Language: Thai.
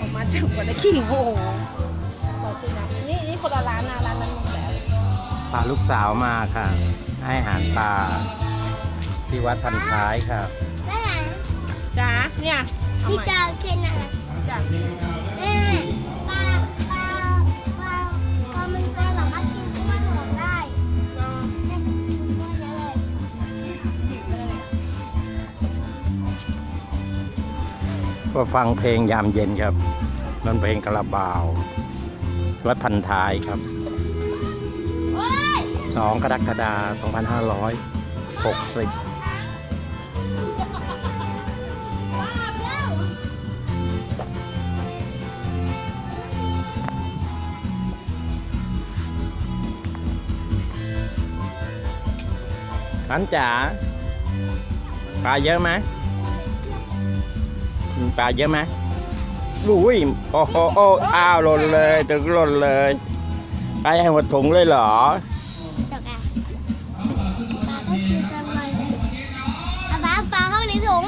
ออกมาจากวันละขิงโอ้โหขอบคุณนะนี่นี่คนละร้านนะร้านนั้นหมดแล้วพาลูกสาวมาค่ะ ให้อาหารปลาที่วัดพันท้ายค่ะแม่จ้าเนี่ยเอาพี่ใหม่จะเคนอะไร จ้า ก็ฟังเพลงยามเย็นครับมันเพลงกระบาว วัดพันท้ายครับโอ้ย2กรกฎาคม2560ขันจ๋าปลาเยอะไหม ปลาเยอะไหมอุ้ยโอ้โหโอ้อ้าวหล่นเลยถึงหล่นเลยไปให้หมดถุงเลยเหรอจบอะปลาก็คือทำไมปลาปลาเข้าไปในถุง